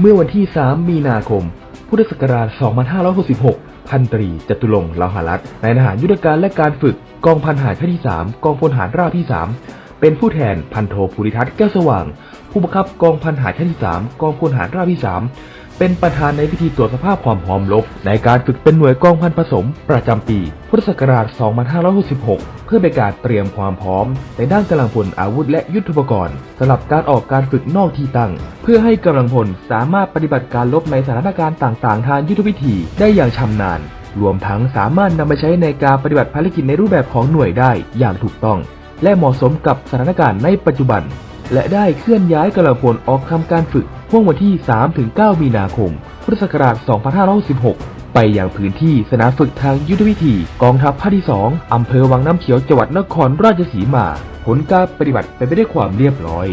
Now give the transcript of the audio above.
เมื่อวันที่ 3 มีนาคม พุทธศักราช 2566 พันตรีจตุรงค์ลาหารัตน์นายทหารยุทธการและการฝึกกองพันหารค่ายที่ 3 กองพลหารราบที่ 3 เป็นผู้แทนพันโทภูริทัศน์แก้วสว่าง ผู้บังคับกองพันหารค่ายที่ 3 กองพลหารราบที่ 3 เป็นประธานในพิธีตรวจสภาพความพร้อมรบในการฝึกเป็นหน่วยกองพันผสม ประจำปี พุทธศักราช 2566 เพื่อเป็นการเตรียมความพร้อม ในด้านกำลังพลอาวุธและยุทโธปกรณ์สำหรับการออกการฝึกนอกที่ตั้ง เพื่อให้กำลังพลสามารถปฏิบัติการรบในสถานการณ์ต่าง ๆ ทางยุทธวิธีได้อย่างชำนาญ รวมทั้งสามารถนำไปใช้ในการปฏิบัติภารกิจในรูปแบบของหน่วยได้อย่างถูกต้อง และเหมาะสมกับสถานการณ์ในปัจจุบัน และได้เคลื่อนย้ายกำลังพลออกทำการฝึกห่วงวันที่ 3-9 มีนาคม พุทธศักราช 2516 ไปยังพื้นที่สนามฝึกทางยุทธวิธี กองทัพภาคที่ 2 อำเภอวังน้ำเขียวจังหวัดนครราชสีมา ผลการปฏิบัติเป็นไปได้วยความเรียบร้อย